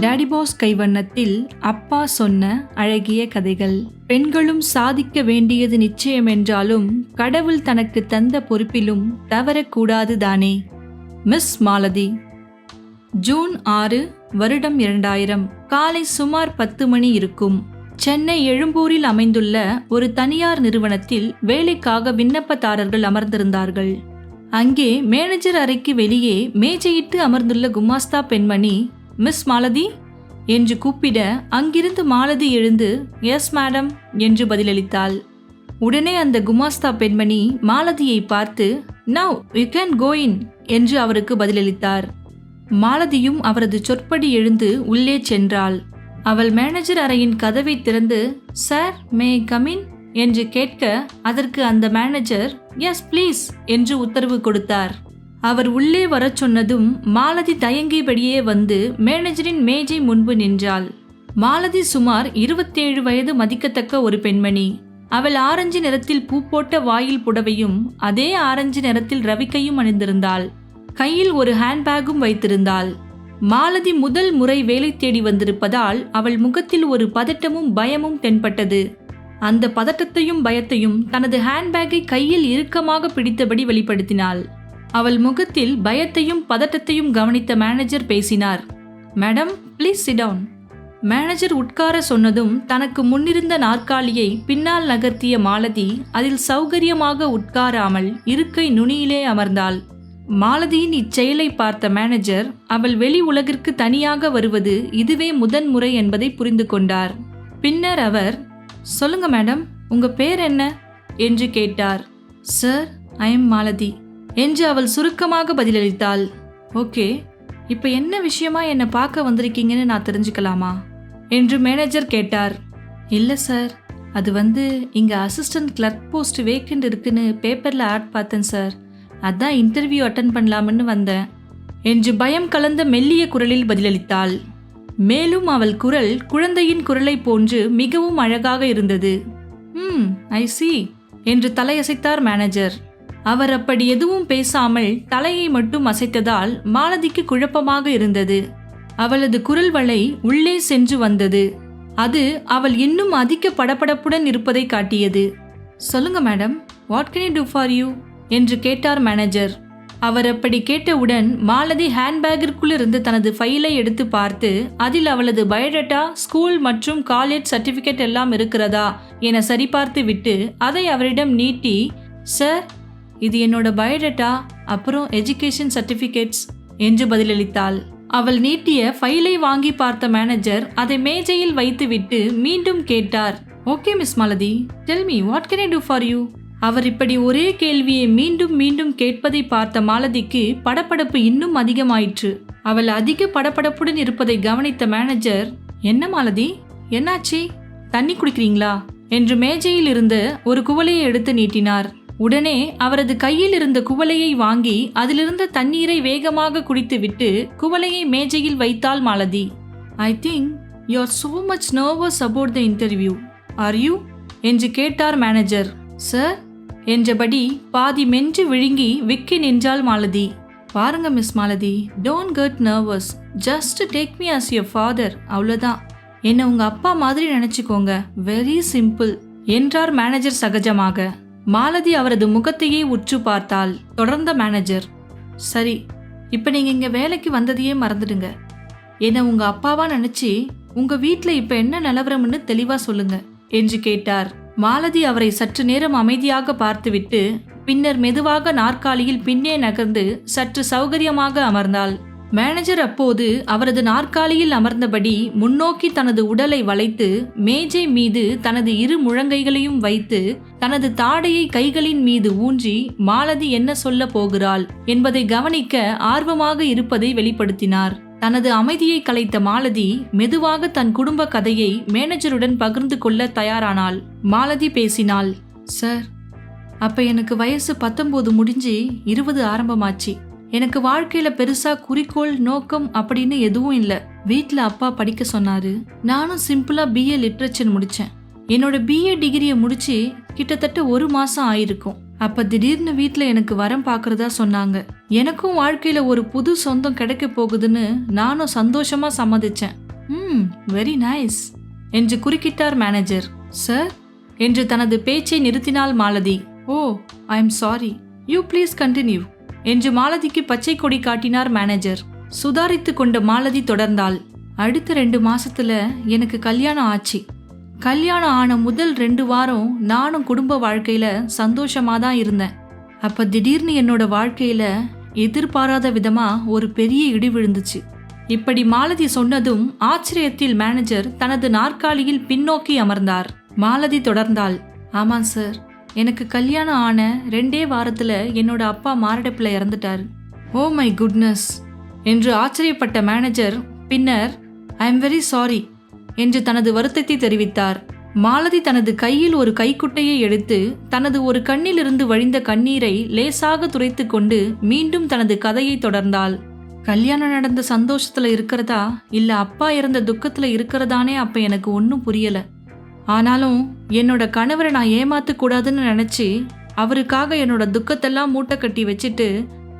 Daddy pass கைவண்ணத்தில் அப்பா சொன்ன அழகிய கதைகள். பெண்களும் சாதிக்க வேண்டியது நிச்சயம் என்றாலும் கடவுள் தனக்கு தந்த பொறுப்பிலும் தவறக்கூடாது தானே. மிஸ் மாலதி. ஜூன் ஆறு வருடம் இரண்டாயிரம். காலை சுமார் பத்து மணி இருக்கும். சென்னை எழும்பூரில் அமைந்துள்ள ஒரு தனியார் நிறுவனத்தில் வேலைக்காக விண்ணப்பதாரர்கள் அமர்ந்திருந்தார்கள். அங்கே மேனேஜர் அறைக்கு வெளியே மேஜையிட்டு அமர்ந்துள்ள குமாஸ்தா பெண்மணி மிஸ் மாலதி? என்று கூப்பிட அங்கிருந்து மாலதி எழுந்து எஸ் மேடம் என்று பதிலளித்தாள். உடனே அந்த குமாஸ்தா பெண்மணி மாலதியை பார்த்து நவ் யூ கேன் கோயின் என்று அவருக்கு பதிலளித்தார். மாலதியும் அவரது சொற்படி எழுந்து உள்ளே சென்றாள். அவள் மேனேஜர் அறையின் கதவை திறந்து சார் மே கமின் என்று கேட்க அதற்கு அந்த மேனேஜர் எஸ் ப்ளீஸ் என்று உத்தரவு கொடுத்தார். அவர் உள்ளே வரச் சொன்னதும் மாலதி தயங்கியபடியே வந்து மேனேஜரின் மேஜை முன்பு நின்றாள். மாலதி சுமார் இருபத்தேழு வயது மதிக்கத்தக்க ஒரு பெண்மணி. அவள் ஆரஞ்சு நிறத்தில் பூ போட்ட வாயில் புடவையும் அதே ஆரஞ்சு நிறத்தில் ரவிக்கையும் அணிந்திருந்தாள். கையில் ஒரு ஹேண்ட்பேக்கும் வைத்திருந்தாள். மாலதி முதல் முறை வேலை தேடி வந்திருப்பதால் அவள் முகத்தில் ஒரு பதட்டமும் பயமும் தென்பட்டது. அந்த பதட்டத்தையும் பயத்தையும் தனது ஹேண்ட்பேக்கை கையில் இறுக்கமாக பிடித்தபடி வெளிப்படுத்தினாள். அவள் முகத்தில் பயத்தையும் பதட்டத்தையும் கவனித்த மேனேஜர் பேசினார். மேடம் ப்ளீஸ் சிடவுன் மேனேஜர் உட்கார சொன்னதும் தனக்கு முன்னிருந்த நாற்காலியை பின்னால் நகர்த்திய மாலதி அதில் சௌகரியமாக உட்காராமல் இருக்கை நுனியிலே அமர்ந்தாள். மாலதியின் இச்செயலை பார்த்த மேனேஜர் அவள் வெளி உலகிற்கு தனியாக வருவது இதுவே முதன் முறை என்பதை புரிந்து கொண்டார். பின்னர் அவர் சொல்லுங்க மேடம் உங்க பேர் என்ன? என்று கேட்டார். Sir I am Malathi. என்று அவள் சுருக்கமாக பதிலளித்தாள். ஓகே இப்போ என்ன விஷயமா என்னை பார்க்க வந்திருக்கீங்கன்னு நான் தெரிஞ்சுக்கலாமா? என்று மேனேஜர் கேட்டார். இல்லை சார் அது வந்து இங்கே அசிஸ்டன்ட் கிளர்க் போஸ்ட் வேக்கண்ட் இருக்குன்னு பேப்பரில் ஆட் பார்த்தேன் சார் அதான் இன்டர்வியூ அட்டன் பண்ணலாம்னு வந்தேன் என்று பயம் கலந்த மெல்லிய குரலில் பதிலளித்தாள். மேலும் அவள் குரல் குழந்தையின் குரலைப் போன்று மிகவும் அழகாக இருந்தது. ம் ஐ சி என்று தலையசைத்தார் மேனேஜர் அவர் அப்படி எதுவும் பேசாமல் தலையை மட்டும் அசைத்ததால் மாலதிக்கு குழப்பமாக இருந்தது. அவளது குரல் வளை உள்ளே சென்று வந்தது. அது அவள் இன்னும் அதிக படபடப்புடன் இருப்பதை காட்டியது. சொல்லுங்க madam what can do for you என்று கேட்டார் மேனேஜர் அவர் அப்படி கேட்டவுடன் மாலதி ஹேண்ட்பேக்கிற்குள் இருந்து தனது ஃபைலை எடுத்து பார்த்து அதில் அவளது பயோடேட்டா ஸ்கூல் மற்றும் காலேஜ் சர்டிஃபிகேட் எல்லாம் இருக்கிறதா? என சரிபார்த்து விட்டு அதை அவரிடம் நீட்டி சார் இது என்னோட பயோடேட்டா அப்புறம் எஜுகேஷன் சர்டிஃபிகேட்ஸ் என்று பதிலளித்தாள். அவள் நீட்டிய ஃபைலை வாங்கி பார்த்த மேனேஜர் அதை மேஜையில் வைத்துவிட்டு மீண்டும் கேட்டார். Okay miss Malathi. Tell me what can I do for you அவர் இப்படி ஒரே கேள்வியை மீண்டும் மீண்டும் கேட்பதை பார்த்த மாலதிக்கு படப்படப்பு இன்னும் அதிகமாயிற்று. அவள் அதிக படபடப்புடன் இருப்பதை கவனித்த மேனேஜர் என்ன மாலதி? என்னாச்சு? தண்ணி குடிக்கிறீங்களா? என்று மேஜையில் இருந்த ஒரு குவளையை எடுத்து நீட்டினார். உடனே அவரது கையில் இருந்த குவளையை வாங்கி அதிலிருந்த தண்ணீரை வேகமாக குடித்துவிட்டு குவளையை மேஜையில் வைத்தாள் Malathi. I think you are so much nervous about the interview are you என்று கேட்டார் மேனேஜர் சார் என்றபடி பாதி மென்று விழுங்கி விக்கி நின்றாள் மாலதி. பாருங்க miss Malathi don't get nervous just take me as your father அவ்வளோதான் என்னை உங்கள் அப்பா மாதிரி நினச்சிக்கோங்க. வெரி சிம்பிள் என்றார் மேனேஜர் சகஜமாக. மாலதி அவரது முகத்தையே உற்று பார்த்தாள். தொடர்ந்த மேனேஜர் சரி இப்போ நீங்கள் இங்கே வேலைக்கு வந்ததையே மறந்துடுங்க. என்னை உங்கள் அப்பாவா நினச்சி உங்கள் வீட்டில் இப்போ என்ன நிலவரம்னு தெளிவாக சொல்லுங்க என்று கேட்டார். மாலதி அவரை சற்று நேரம் அமைதியாக பார்த்துவிட்டு பின்னர் மெதுவாக நாற்காலியில் பின்னே நகர்ந்து சற்று சௌகரியமாக அமர்ந்தாள். மேனேஜர் அப்போது அவரது நாற்காலியில் அமர்ந்தபடி முன்னோக்கி தனது உடலை வளைத்து மேஜை மீது தனது இரு முழங்கைகளையும் வைத்து தனது தாடையை கைகளின் மீது ஊன்றி மாலதி என்ன சொல்ல போகிறாள்? என்பதை கவனிக்க ஆர்வமாக இருப்பதை வெளிப்படுத்தினார். தனது அமைதியை கலைத்த மாலதி மெதுவாக தன் குடும்ப கதையை மேனேஜருடன் பகிர்ந்து கொள்ள தயாரானாள். மாலதி பேசினாள் சார் அப்ப எனக்கு வயசு பத்தொன்பது முடிஞ்சு இருபது ஆரம்பமாச்சு. எனக்கு வாழ்க்கையில பெருசா குறிக்கோள் நோக்கம் அப்படின்னு எதுவும் இல்லை. வீட்டில் அப்பா படிக்க சொன்னாரு. நானும் சிம்பிளா பிஏ லிட்ரேச்சர் முடிச்சேன். என்னோட பிஏ டிகிரியை முடிச்சு கிட்டத்தட்ட ஒரு மாசம் ஆயிருக்கும். அப்ப திடீர்னு வீட்டில் எனக்கு வரம் பார்க்கறதா சொன்னாங்க. எனக்கும் வாழ்க்கையில ஒரு புது சொந்தம் கிடைக்க போகுதுன்னு நானும் சந்தோஷமா சம்மதிச்சேன். ம் வெரி நைஸ் என்று குறுக்கிட்டார் மேனேஜர் சார் என்று தனது பேச்சை நிறுத்தினாள் Malathi. Oh I am sorry you please continue என்று மாலதிக்கு பச்சை கொடி காட்டினார் மேனேஜர் சுதாரித்து கொண்ட மாலதி தொடர்ந்தாள். அடுத்த ரெண்டு மாசத்துல எனக்கு கல்யாணம் ஆச்சு. கல்யாணம் ஆன முதல் ரெண்டு வாரம் நானும் குடும்ப வாழ்க்கையில சந்தோஷமா தான் இருந்தேன். அப்ப திடீர்னு என்னோட வாழ்க்கையில எதிர்பாராத விதமா ஒரு பெரிய இடி விழுந்துச்சு. இப்படி மாலதி சொன்னதும் ஆச்சரியத்தில் மேனேஜர் தனது நாற்காலியில் பின்னோக்கி அமர்ந்தார். மாலதி தொடர்ந்தாள். ஆமாம் சார் எனக்கு கல்யாணம் ஆன ரெண்டே வாரத்தில் என்னோட அப்பா மாரடைப்பில் இறந்துட்டார். ஓ oh மை குட்னஸ் என்று ஆச்சரியப்பட்ட மேனேஜர் பின்னர் ஐ எம் வெரி சாரி என்று தனது வருத்தத்தை தெரிவித்தார். மாலதி தனது கையில் ஒரு கைக்குட்டையை எடுத்து தனது ஒரு கண்ணிலிருந்து வழிந்த கண்ணீரை லேசாக துரைத்து கொண்டு மீண்டும் தனது கதையை தொடர்ந்தாள். கல்யாணம் நடந்த சந்தோஷத்தில் இருக்கிறதா? இல்லை அப்பா இறந்த துக்கத்தில் இருக்கிறதானே அப்போ எனக்கு ஒன்றும் புரியலை. ஆனாலும் என்னோட கணவரை நான் ஏமாத்த கூடாதுன்னு அவருக்காக என்னோட துக்கத்தெல்லாம் மூட்டை கட்டி வச்சுட்டு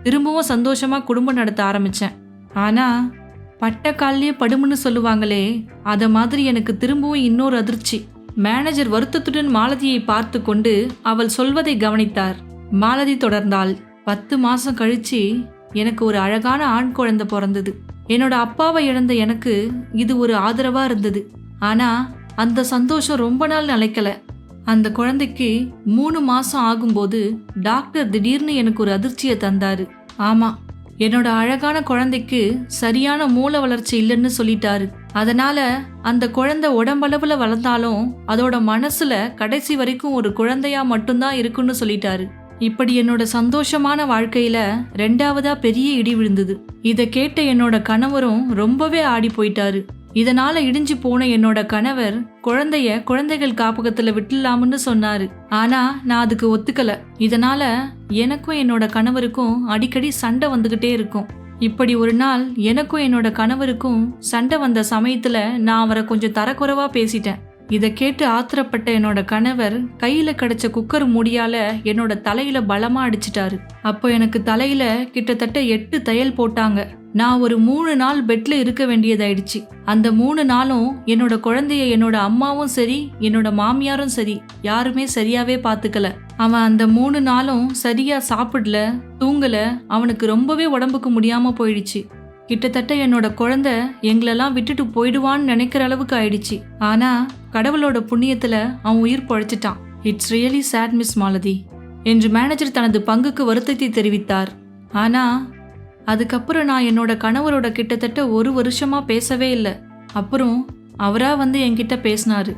திரும்பவும் சந்தோஷமாக குடும்பம் நடத்த ஆரம்பித்தேன் ஆனால் பட்ட படுமுன்னு சொல்லுவாங்களே அதை மாதிரி எனக்கு திரும்பவும் இன்னொரு அதிர்ச்சி. மேனேஜர் வருத்தத்துடன் மாலதியை பார்த்து கொண்டு அவள் சொல்வதை கவனித்தார். மாலதி தொடர்ந்தாள். பத்து மாதம் கழித்து எனக்கு ஒரு அழகான ஆண் குழந்தை பிறந்தது. என்னோட அப்பாவை இழந்த எனக்கு இது ஒரு ஆதரவாக இருந்தது. ஆனால் அந்த சந்தோஷம் ரொம்ப நாள் நிலைக்கல. அந்த குழந்தைக்கு மூணு மாசம் ஆகும்போது டாக்டர் திடீர்னு எனக்கு ஒரு அதிர்ச்சியை தந்தாரு. ஆமா என்னோட அழகான குழந்தைக்கு சரியான மூல வளர்ச்சி இல்லைன்னு சொல்லிட்டாரு. அதனால அந்த குழந்தை உடம்பளவுல வளர்ந்தாலும் அதோட மனசுல கடைசி வரைக்கும் ஒரு குழந்தையா மட்டும்தான் இருக்குன்னு சொல்லிட்டாரு. இப்படி என்னோட சந்தோஷமான வாழ்க்கையில ரெண்டாவதா பெரிய இடி விழுந்தது. இதை கேட்ட என்னோட கணவரும் ரொம்பவே ஆடி போயிட்டாரு. இதனால இடிஞ்சு போன என்னோட கணவர் குழந்தைய குழந்தைகள் காப்பகத்துல விட்டுலாம்னு சொன்னாரு. ஆனா நான் அதுக்கு ஒத்துக்கல. இதனால எனக்கும் என்னோட கணவருக்கும் அடிக்கடி சண்டை வந்துகிட்டே இருக்கும். இப்படி ஒரு நாள் எனக்கும் என்னோட கணவருக்கும் சண்டை வந்த சமயத்துல நான் அவரை கொஞ்சம் தரக்குறைவா பேசிட்டேன். இதை கேட்டு ஆத்திரப்பட்ட என்னோட கணவர் கையில கிடைச்ச குக்கர் மூடியால என்னோட தலையில பலமா அடிச்சிட்டாரு. அப்போ எனக்கு தலையில கிட்டத்தட்ட எட்டு தையல் போட்டாங்க. நான் ஒரு மூணு நாள் பெட்ல இருக்க வேண்டியதாயிடுச்சு. அந்த மூணு நாளும் என்னோட குழந்தைய என்னோட அம்மாவும் சரி என்னோட மாமியாரும் சரி யாருமே சரியாவே பாத்துக்கல. அவன் அந்த மூணு நாளும் சரியா சாப்பிடல தூங்கல அவனுக்கு ரொம்பவே உடம்புக்கு முடியாம போயிடுச்சு. கிட்டத்தட்ட என்னோட குழந்தை எங்களெல்லாம் விட்டுட்டு போயிடுவான்னு நினைக்கிற அளவுக்கு ஆயிடுச்சு. ஆனா கடவுளோட புண்ணியத்துல அவன் உயிர் பொழைச்சிட்டான். It's really sad miss Malathi என்று மேனேஜர் தனது பங்குக்கு வருத்தத்தை தெரிவித்தார். ஆனா அதுக்கப்புறம் நான் என்னோட கணவரோட கிட்டத்தட்ட ஒரு வருஷமா பேசவே இல்லை. அப்புறம் அவராக வந்து என்கிட்ட பேசினாரு.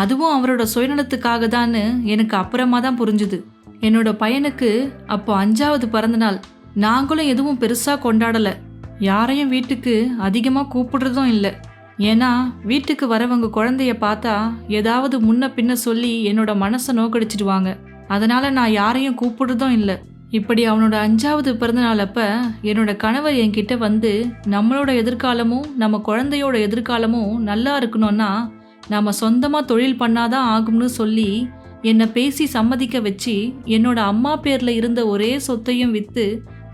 அதுவும் அவரோட சுயநலத்துக்காக தான் எனக்கு அப்புறமா தான் புரிஞ்சுது. என்னோட பையனுக்கு அப்போ அஞ்சாவது பிறந்தநாள் நாங்களும் எதுவும் பெருசாக கொண்டாடலை. யாரையும் வீட்டுக்கு அதிகமாக கூப்பிடுறதும் இல்லை. ஏன்னா வீட்டுக்கு வரவங்க குழந்தைய பார்த்தா ஏதாவது முன்ன பின்ன சொல்லி என்னோட மனசை நோக்கடிச்சிடுவாங்க. அதனால நான் யாரையும் கூப்பிடுறதும் இல்லை. இப்படி அவனோட அஞ்சாவது பிறந்தநாள் அப்போ என்னோட கணவர் என்கிட்ட வந்து நம்மளோட எதிர்காலமும் நம்ம குழந்தையோட எதிர்காலமும் நல்லா இருக்கணும்னா நாம் சொந்தமாக தொழில் பண்ணாதான் ஆகும்னு சொல்லி என்னை பேசி சம்மதிக்க வச்சு என்னோட அம்மா பேரில் இருந்த ஒரே சொத்தையும் விற்று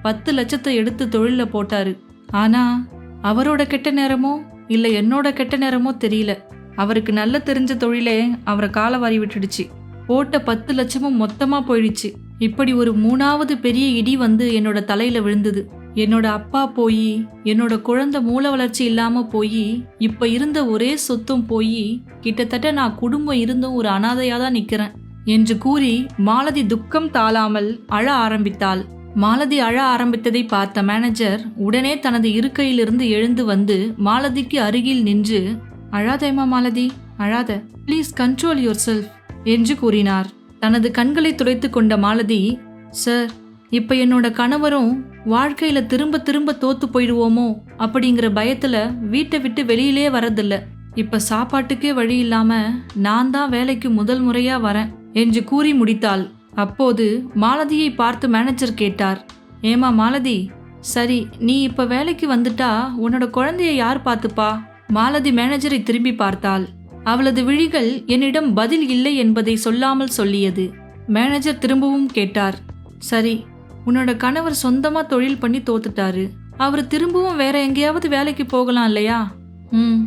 பத்து லட்சத்தை எடுத்து தொழிலில் போட்டார். ஆனால் அவரோட கெட்ட நேரமோ இல்லை என்னோட கெட்ட நேரமோ தெரியல. அவருக்கு நல்ல தெரிஞ்ச தொழிலே அவரை காலவாரி விட்டுடுச்சு. போட்ட பத்து லட்சமும் மொத்தமாக போயிடுச்சு. இப்படி ஒரு மூணாவது பெரிய இடி வந்து என்னோட தலையில விழுந்தது. என்னோட அப்பா போய் என்னோட குழந்தை மூல வளர்ச்சி இல்லாம போய் இப்ப இருந்த ஒரே சொத்தும் போய் கிட்டத்தட்ட நான் குடும்பம் இருந்தும் ஒரு அனாதையா தான் நிக்கிறேன் என்று கூறி மாலதி துக்கம் தாளாமல் அழ ஆரம்பித்தாள். மாலதி அழ ஆரம்பித்ததை பார்த்த மேனேஜர் உடனே தனது இருக்கையிலிருந்து எழுந்து வந்து மாலதிக்கு அருகில் நின்று அழாதேமா மாலதி அழாத ப்ளீஸ் கண்ட்ரோல் யுவர் செல்ஃப் என்று கூறினார். தனது கண்களை துடைத்து கொண்ட மாலதி சார் இப்ப என்னோட கணவரும் வாழ்க்கையில திரும்ப திரும்ப தோத்து போயிடுவோமோ? அப்படிங்கிற பயத்துல வீட்டை விட்டு வெளியிலே வரதில்ல. இப்ப சாப்பாட்டுக்கே வழி இல்லாம நான் தான் வேலைக்கு முதல் முறையா வரேன் என்று கூறி முடித்தாள். அப்போது மாலதியை பார்த்து மேனேஜர் கேட்டார். ஏமா மாலதி சரி நீ இப்ப வேலைக்கு வந்துட்டா உன்னோட குழந்தைய யார் பார்த்துப்பா? மாலதி மேனேஜரை திரும்பி பார்த்தாள். அவளது விழிகள் என்னிடம் பதில் இல்லை என்பதை சொல்லாமல் சொல்லியது. மேனேஜர் திரும்பவும் கேட்டார். சரி உன்னோட கணவர் சொந்தமா தொழில் பண்ணி தோத்துட்டாரு. அவர் திரும்பவும் வேற எங்கேயாவது வேலைக்கு போகலாம் இல்லையா? ம்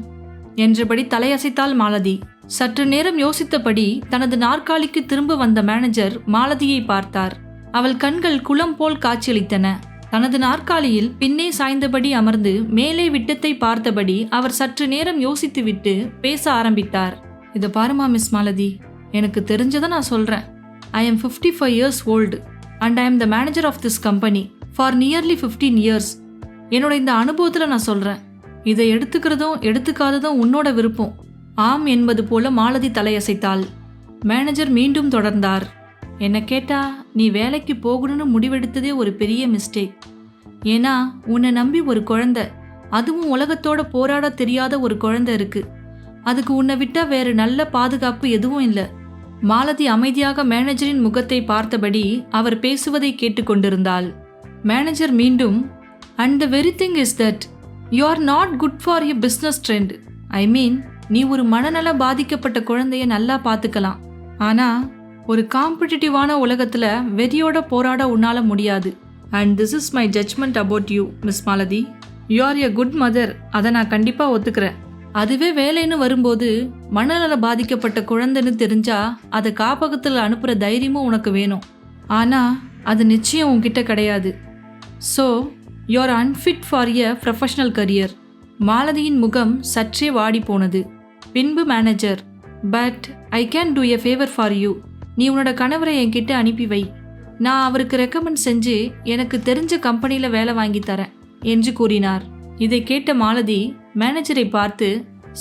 என்றபடி தலையசைத்தாள் மாலதி. சற்று நேரம் யோசித்தபடி தனது நாற்காலிக்கு திரும்ப வந்த மேனேஜர் மாலதியை பார்த்தார். அவள் கண்கள் குளம் போல் காட்சியளித்தன. தனது நாற்காலியில் பின்னே சாய்ந்தபடி அமர்ந்து மேலே விட்டத்தை பார்த்தபடி அவர் சற்று நேரம் யோசித்துவிட்டு பேச ஆரம்பித்தார். இதை பாருமா மிஸ் மாலதி எனக்கு தெரிஞ்சதை நான் சொல்கிறேன் I am fifty five years old and I am the manager of this company for nearly fifteen years என்னோட இந்த அனுபவத்தில் நான் சொல்கிறேன் இதை எடுத்துக்கிறதும் எடுத்துக்காததும் உன்னோட விருப்பம். ஆம் என்பது போல மாலதி தலையசைத்தாள். மேனேஜர் மீண்டும் தொடர்ந்தார். என்ன கேட்டா நீ வேலைக்கு போகணும்னு முடிவெடுத்ததே ஒரு பெரிய மிஸ்டேக் ஏன்னா உன்னை நம்பி ஒரு குழந்த அதுவும் உலகத்தோட போராட தெரியாத ஒரு குழந்தை இருக்கு. அதுக்கு உன்னை விட்டா வேறு நல்ல பாதுகாப்பு எதுவும் இல்லை. மாலதி அமைதியாக மேனேஜரின் முகத்தை பார்த்தபடி அவர் பேசுவதை கேட்டுக்கொண்டிருந்தாள் மேனேஜர் மீண்டும் and the very thing is that you are not good for your business trend I mean நீ ஒரு மனநல பாதிக்கப்பட்ட குழந்தைய நல்லா பார்த்துக்கலாம் ஆனால் ஒரு காம்படிட்டிவான உலகத்தில் வெறியோட போராட உன்னால முடியாது. And this is my judgment about you miss Malathi you are a good mother அதை நான் கண்டிப்பாக ஒத்துக்கிறேன். அதுவே வேலைன்னு வரும்போது மனநல பாதிக்கப்பட்ட குழந்தைன்னு தெரிஞ்சா அதை காப்பகத்தில் அனுப்புகிற தைரியமும் உனக்கு வேணும். ஆனால் அது நிச்சயம் உன்கிட்ட கிடையாது. So you are unfit for a professional career மாலதியின் முகம் சற்றே வாடி போனது பின்பு manager but I can do a favour for you நீ உன்னோட கணவரை என்கிட்ட அனுப்பி வை. நான் அவருக்கு ரெக்கமெண்ட் செஞ்சு எனக்கு தெரிஞ்ச கம்பெனியில் வேலை வாங்கி தரேன் என்று கூறினார். இதை கேட்ட மாலதி மேனேஜரை பார்த்து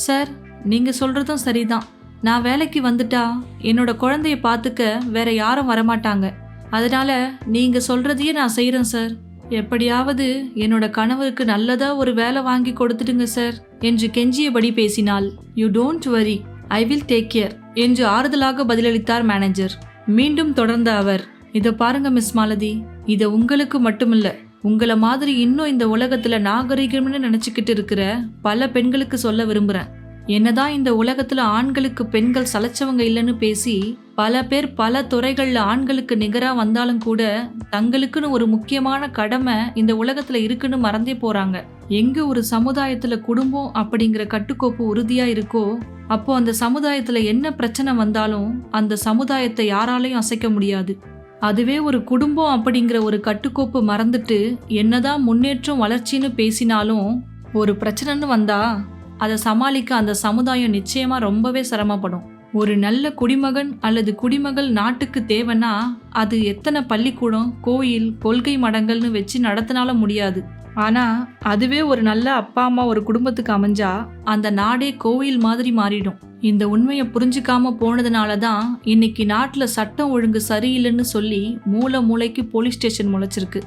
சார் நீங்கள் சொல்கிறதும் சரிதான். நான் வேலைக்கு வந்துட்டா என்னோட குழந்தைய பார்த்துக்க வேற யாரும் வரமாட்டாங்க. அதனால நீங்கள் சொல்கிறதையே நான் செய்கிறேன் சார். எப்படியாவது என்னோட கணவருக்கு நல்லதா ஒரு வேலை வாங்கி கொடுத்துடுங்க சார் என்று கெஞ்சியபடி பேசினாள். You don't worry I will take care என்று ஆறுதலாக பதிலளித்தார் மேனேஜர் மீண்டும் தொடர்ந்த அவர் இதை பாருங்க மிஸ் மாலதி இதை உங்களுக்கு மட்டுமில்ல. உங்களை மாதிரி இன்னும் இந்த உலகத்துல நாகரிகம்னு நினைச்சுக்கிட்டு இருக்கிற பல பெண்களுக்கு சொல்ல விரும்புறேன். என்னதான் இந்த உலகத்துல ஆண்களுக்கு பெண்கள் சலைச்சவங்க இல்லைன்னு பேசி பல பேர் பல துறைகளில் ஆண்களுக்கு நிகராக வந்தாலும் கூட தங்களுக்குன்னு ஒரு முக்கியமான கடமை இந்த உலகத்தில் இருக்குன்னு மறந்தே போகிறாங்க எங்கே ஒரு சமுதாயத்தில் குடும்பம் அப்படிங்கிற கட்டுக்கோப்பு உறுதியாக இருக்கோ அப்போ அந்த சமுதாயத்தில் என்ன பிரச்சனை வந்தாலும் அந்த சமுதாயத்தை யாராலையும் அசைக்க முடியாது. அதுவே ஒரு குடும்பம் அப்படிங்கிற ஒரு கட்டுக்கோப்பு மறந்துட்டு என்னதான் முன்னேற்றம் வளர்ச்சின்னு பேசினாலும் ஒரு பிரச்சனைன்னு வந்தா அதை சமாளிக்க அந்த சமுதாயம் நிச்சயமாக ரொம்பவே சிரமப்படும். ஒரு நல்ல குடிமகன் அல்லது குடிமகள் நாட்டுக்கு தேவைன்னா அது எத்தனை பள்ளிக்கூடம் கோயில் கொள்கை மடங்கள்னு வச்சு நடத்தினால முடியாது. ஆனால் அதுவே ஒரு நல்ல அப்பா அம்மா ஒரு குடும்பத்துக்கு அமைஞ்சா அந்த நாடே கோவில் மாதிரி மாறிடும். இந்த உண்மையை புரிஞ்சுக்காம போனதுனால தான் இன்னைக்கு நாட்டில் சட்டம் ஒழுங்கு சரியில்லைன்னு சொல்லி மூளை மூளைக்கு போலீஸ் ஸ்டேஷன் முளைச்சிருக்கு.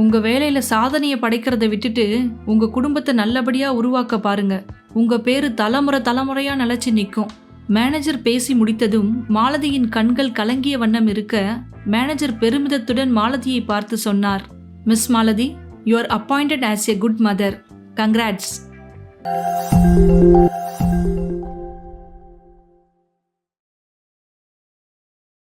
உங்கள் வேலையில் சாதனையை படைக்கிறத விட்டுட்டு உங்கள் குடும்பத்தை நல்லபடியாக உருவாக்க பாருங்க. உங்கள் பேர் தலைமுறை தலைமுறையாக நிலச்சி நிற்கும் மேனேஜர் பேசி முடித்ததும் மாலதியின் கண்கள் கலங்கிய வண்ணம் இருக்க மேனேஜர் பெருமிதத்துடன் மாலதியை பார்த்து சொன்னார். Miss Malathi you are appointed as a good mother congrats